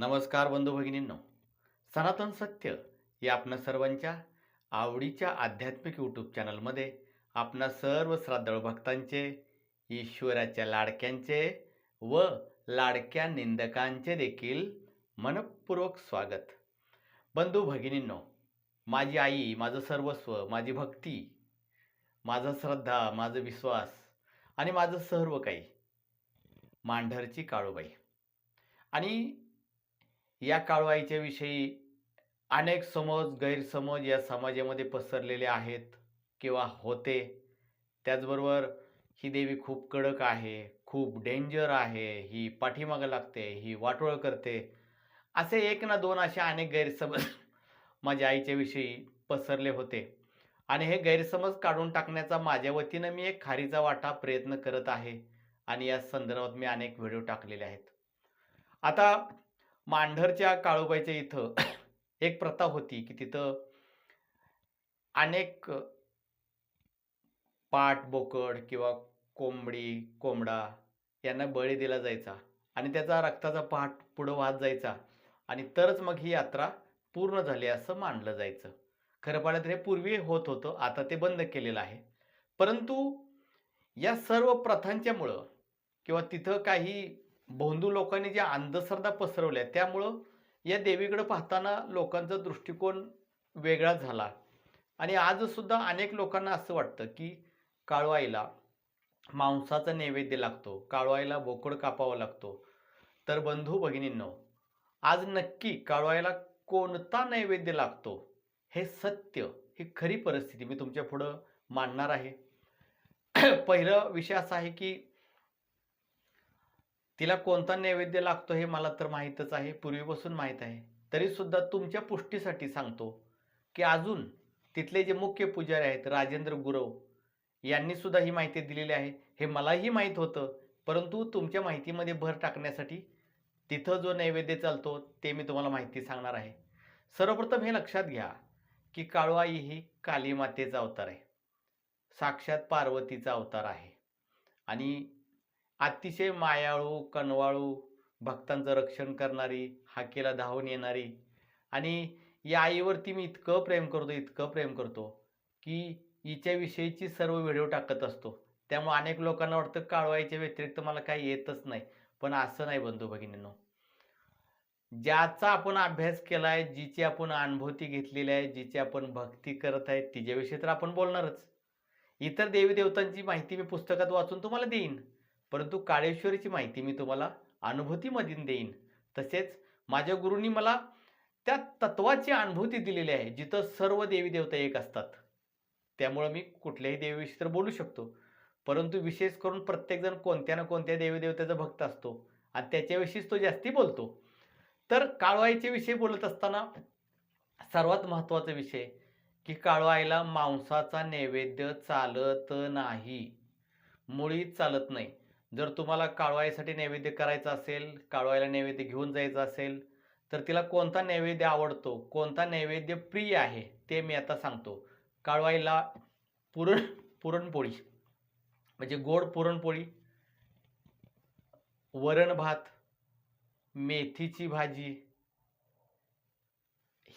नमस्कार बंधू भगिनींनो. सनातन सत्य या आपणा सर्वांच्या आवडीच्या आध्यात्मिक यूट्यूब चॅनलमध्ये आपणा सर्व श्रद्धाळू भक्तांचे ईश्वराच्या लाडक्यांचे व लाडक्या निंदकांचे देखील मनपूर्वक स्वागत. बंधू भगिनींनो माझी आई माझं सर्वस्व माझी भक्ती माझा श्रद्धा माझा विश्वास आणि माझं सर्व काही मांढरची काळूबाई. आणि या कारवाईच्या विषयी अनेक समज गैरसमज या समाजामध्ये पसरलेले आहेत किंवा होते. त्याचबरोबर ही देवी खूप कडक आहे खूप डेंजर आहे ही पाठीमागं लागते ही वाटोळ करते. असे एक ना दोन असे अनेक गैरसमज माझ्या आईच्या विषयी पसरले होते. आणि हे गैरसमज काढून टाकण्याचा माझ्या वतीनं मी एक खारीचा वाटा प्रयत्न करत आहे. आणि या संदर्भात मी अनेक व्हिडिओ टाकलेले आहेत. आता मांढरच्या काळूबाईच्या इथं एक प्रथा होती की तिथं अनेक पाट बोकड किंवा कोंबडी कोंबडा यांना बळी दिला जायचा आणि त्याचा रक्ताचा पाठ पुढं वाहत जायचा आणि तरच मग ही यात्रा पूर्ण झाली असं मानलं जायचं. खरं पाहिलं तर हे पूर्वी होत होतं आता ते बंद केलेलं आहे. परंतु या सर्व प्रथांच्यामुळं किंवा तिथं काही भोंदू लोकांनी ज्या अंधश्रद्धा पसरवल्या त्यामुळं या देवीकडे पाहताना लोकांचा दृष्टिकोन वेगळा झाला. आणि आजसुद्धा अनेक लोकांना असं वाटतं की काळवाईला मांसाचा नैवेद्य लागतो काळवाईला बोकड कापावा लागतो. तर बंधू भगिनींनो आज नक्की काळवाईला कोणता नैवेद्य लागतो हे सत्य ही खरी परिस्थिती मी तुमच्या पुढं मांडणार आहे. पहिलं विषय असा आहे की तिला कोणता नैवेद्य लागतो हे मला तर माहीतच आहे पूर्वीपासून माहीत आहे. तरी सुद्धा तुमच्या पुष्टीसाठी सांगतो की अजून तिथले जे मुख्य पुजारी आहेत राजेंद्र गुरव यांनी सुद्धा ही माहिती दिलेली आहे. हे मलाही माहीत होतं परंतु तुमच्या माहितीमध्ये भर टाकण्यासाठी तिथं जो नैवेद्य चालतो ते मी तुम्हाला माहिती सांगणार आहे. सर्वप्रथम हे लक्षात घ्या की काळूआई ही काली मातेचा अवतार आहे. साक्षात पार्वतीचा अवतार आहे. आणि अतिशय मायाळू कनवाळू भक्तांचं रक्षण करणारी हाकेला धावून येणारी. आणि या आईवरती मी इतकं प्रेम करतो इतकं प्रेम करतो की हिच्याविषयीची सर्व व्हिडिओ टाकत असतो. त्यामुळे अनेक लोकांना वाटतं काळवाईच्या व्यतिरिक्त मला काही येतच नाही. पण असं नाही बंधू भगिनींनो. ज्याचा आपण अभ्यास केला आहे जिची आपण अनुभूती घेतलेली आहे जिची आपण भक्ती करत आहे तिच्याविषयी तर आपण बोलणारच. इतर देवी देवतांची माहिती मी पुस्तकात वाचून तुम्हाला देईन. परंतु काळेश्वरीची माहिती मी तुम्हाला अनुभूतीमधून देईन. तसेच माझ्या गुरूंनी मला त्या तत्वाची अनुभूती दिलेली आहे जिथं सर्व देवी देवता एक असतात. त्यामुळं मी कुठल्याही देवीविषयी तर बोलू शकतो. परंतु विशेष करून प्रत्येकजण कोणत्या ना कोणत्या देवी देवतेचा भक्त असतो आणि त्याच्याविषयीच तो जास्ती बोलतो. तर काळवाईच्या विषयी बोलत असताना सर्वात महत्त्वाचा विषय की काळवाईला मांसाचा नैवेद्य चालत नाही. मुळीच चालत नाही. जर तुम्हाला काळवाईसाठी नैवेद्य करायचा असेल काळवाईला नैवेद्य घेऊन जायचं असेल तर तिला कोणता नैवेद्य आवडतो कोणता नैवेद्य प्रिय आहे ते मी आता सांगतो. काळवाईला पुरण पुरणपोळी म्हणजे गोड पुरणपोळी वरण भात मेथीची भाजी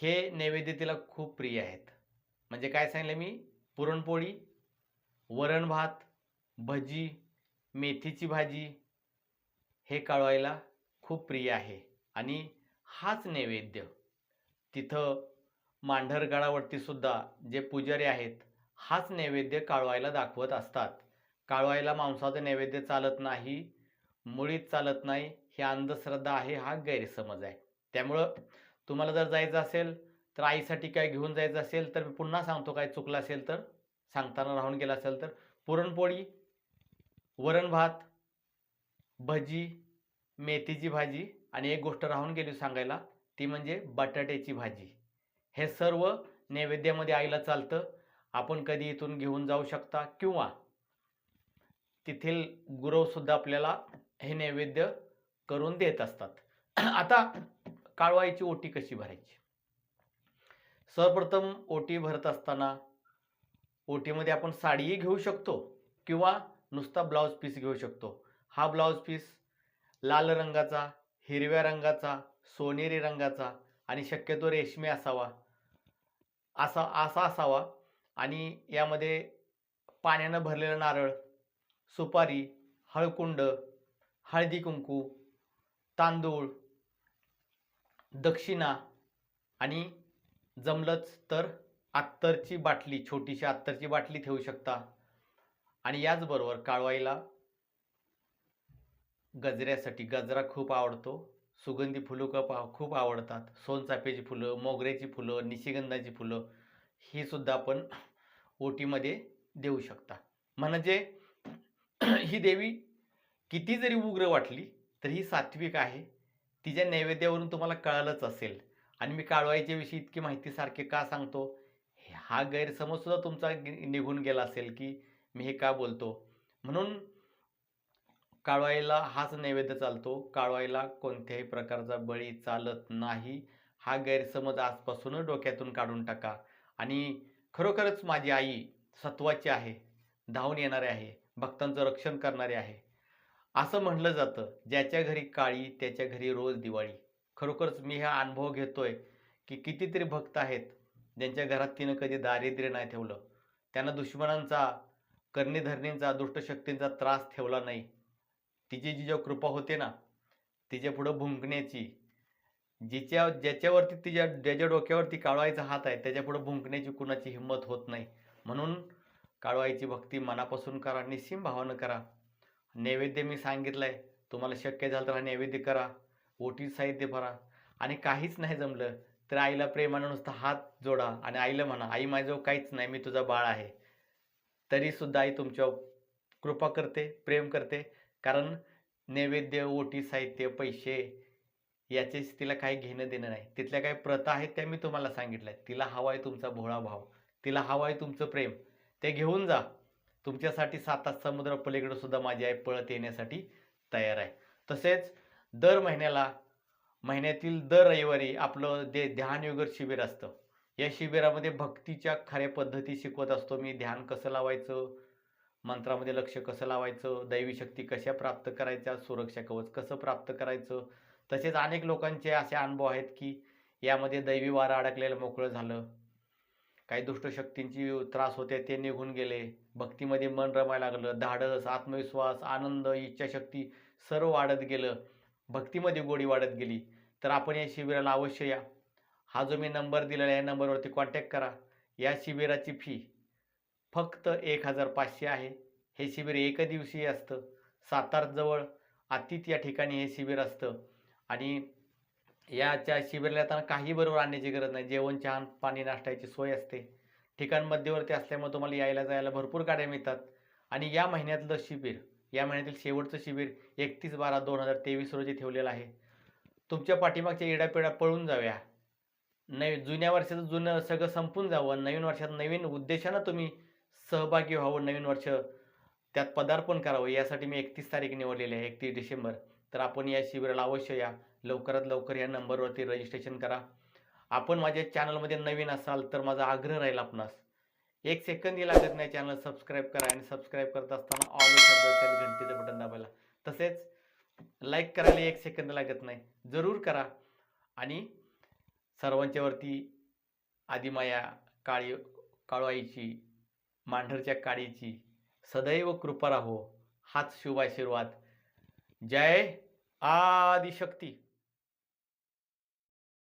हे नैवेद्य तिला खूप प्रिय आहेत. म्हणजे काय सांगितलं मी? पुरणपोळी वरण भात भजी मेथीची भाजी हे काळवायला खूप प्रिय आहे. आणि हाच नैवेद्य. तिथं मांढरगडावरती सुद्धा जे पुजारी आहेत हाच नैवेद्य काळवायला दाखवत असतात. काळवायला मांसाचं नैवेद्य चालत नाही मुळीच चालत नाही ही अंधश्रद्धा आहे हा गैरसमज आहे. त्यामुळं तुम्हाला जर जायचं असेल तर आईसाठी काय घेऊन जायचं असेल तर मी पुन्हा सांगतो काय चुकलं असेल तर सांगताना राहून गेलं असेल तर पुरणपोळी वरण भात भजी मेथीची भाजी आणि एक गोष्ट राहून गेली सांगायला ती म्हणजे बटाट्याची भाजी. हे सर्व नैवेद्यामध्ये आईला चालतं. आपण कधी इथून घेऊन जाऊ शकता किंवा तेथील गुरवसुद्धा आपल्याला हे नैवेद्य करून देत असतात. आता काळवाईची ओटी कशी भरायची? सर्वप्रथम ओटी भरत असताना ओटीमध्ये आपण साडीही घेऊ शकतो किंवा नुसता ब्लाऊज पीस घेऊ शकतो. हा ब्लाऊज पीस लाल रंगाचा हिरव्या रंगाचा सोनेरी रंगाचा आणि शक्यतो रेशमी असावा. असा असा असावा. आणि यामध्ये पाण्यानं भरलेलं नारळ सुपारी हळकुंड हळदी कुंकू तांदूळ दक्षिणा आणि जमलंच तर अत्तरची बाटली छोटीशी अत्तरची बाटली ठेवू शकता. आणि याचबरोबर काळवाईला गजऱ्यासाठी गजरा खूप आवडतो. सुगंधी फुलं खूप खूप आवडतात. सोनचाफ्याची फुलं मोगऱ्याची फुलं निशिगंधाची फुलं ही सुद्धा आपण ओटीमध्ये देऊ शकता. म्हणजे ही देवी किती जरी उग्र वाटली तरी ही सात्विक आहे. तिच्या नैवेद्यावरून तुम्हाला कळालंच असेल. आणि मी काळवाईच्या विषयी इतकी माहिती सारखे का सांगतो? हा गैरसमजसुद्धा तुमचा निघून गेला असेल की मी हे का बोलतो? म्हणून काळवाईला हाच नैवेद्य चालतो. काळवाईला कोणत्याही प्रकारचा बळी चालत नाही. हा गैरसमज आजपासूनच डोक्यातून काढून टाका. आणि खरोखरच माझी आई सत्वाची आहे धावून येणारे आहे भक्तांचं रक्षण करणारे आहे. असं म्हणलं जातं ज्याच्या घरी काळी त्याच्या घरी रोज दिवाळी. खरोखरच मी हा अनुभव घेतोय की कितीतरी भक्त आहेत ज्यांच्या घरात तिनं कधी दारिद्र्य नाही ठेवलं. त्यांना दुश्मनांचा कर्णीधरणींचा दुष्टशक्तींचा त्रास ठेवला नाही. तिची जी जेव्हा कृपा होते ना तिच्या पुढं भुंकण्याची जिच्या ज्याच्यावरती तिच्या ज्याच्या डोक्यावरती काळवाईचा हात आहे त्याच्या पुढं भुंकण्याची कुणाची हिंमत होत नाही. म्हणून काळवाईची भक्ती मनापासून करा निस्सीम भावानं करा. नैवेद्य मी सांगितलंय तुम्हाला शक्य झालं तर हा नैवेद्य करा. ओटी साहित्य भरा. आणि काहीच नाही जमलं तर आईला प्रेमानं नुसता हात जोडा आणि आईला म्हणा आई माझ्याजवळ काहीच नाही मी तुझा बाळ आहे. तरी सुद्धा आई तुमच्यावर कृपा करते प्रेम करते. कारण नैवेद्य ओटी साहित्य पैसे याचेच तिला काही घेणं देणं नाही. तिथल्या काही प्रथा आहेत त्या मी तुम्हाला सांगितल्या तिला हवा आहे तुमचा भोळा भाव. तिला हवा आहे तुमचं प्रेम. ते घेऊन जा. तुमच्यासाठी सात समुद्र पलीकडे सुद्धा माझी आई पळत येण्यासाठी तयार आहे. तसेच दर महिन्याला महिन्यातील दर रविवारी आपलं दे ध्यान योग शिबिर असतं या शिबिरामध्ये भक्तीच्या खऱ्या पद्धती शिकवत असतो. मी ध्यान कसं लावायचं? मंत्रामध्ये लक्ष कसं लावायचं? दैवी शक्ती कशा प्राप्त करायच्या? सुरक्षा कवच कसं प्राप्त करायचं? तसेच अनेक लोकांचे असे अनुभव आहेत की यामध्ये दैवी वारा अडकलेलं मोकळं झालं. काही दुष्टशक्तींची त्रास होते ते निघून गेले. भक्तीमध्ये मन रमायला लागलं. धाडस आत्मविश्वास आनंद इच्छाशक्ती सर्व वाढत गेलं. भक्तीमध्ये गोडी वाढत गेली. तर आपण या शिबिराला अवश्य या. हा जो मी नंबर दिलेला आहे या नंबरवरती कॉन्टॅक्ट करा. या शिबिराची फी फक्त एक हजार पाचशे आहे. हे शिबिर एक दिवशी असतं. सातारजवळ आतीत या ठिकाणी हे शिबिर असतं. आणि याच्या शिबिराला येताना काही बरोबर आणण्याची गरज नाही. जेवण चहा पाणी नाश्त्याची सोय असते. ठिकाण मध्यवर्ती असल्यामुळे तुम्हाला यायला जायला भरपूर गाड्या मिळतात. आणि या महिन्यातलं शिबिर या महिन्यातील शेवटचं शिबिर एकतीस बारा दोन हजार तेवीस रोजी ठेवलेलं आहे. तुमच्या पाठीमागच्या येड्यापिड्या पळून जाव्या नवी जुन्या वर्षाचं जुनं सगळं संपून जावं. नवीन वर्षात नवीन उद्देशानं तुम्ही सहभागी व्हावं नवीन वर्ष त्यात पदार्पण करावं. यासाठी मी एकतीस तारीख निवडलेली आहे एकतीस डिसेंबर. तर आपण या शिबिराला अवश्य या. लवकरात लवकर या नंबरवरती रजिस्ट्रेशन करा. आपण माझ्या चॅनलमध्ये नवीन असाल तर माझा आग्रह राहील आपणास. एक सेकंदही लागत नाही चॅनल सबस्क्राईब करा आणि सबस्क्राईब करत असताना ऑल शब्द घंटीचं बटन दाबायला. तसेच लाईक करायला एक सेकंद लागत नाही. जरूर करा. आणि सर्वांच्यावरती आदिमाया काळी काळवाईची मांढरच्या काळीची सदैव कृपा राहो हाच शुभ आशीर्वाद जय आदिशक्ती.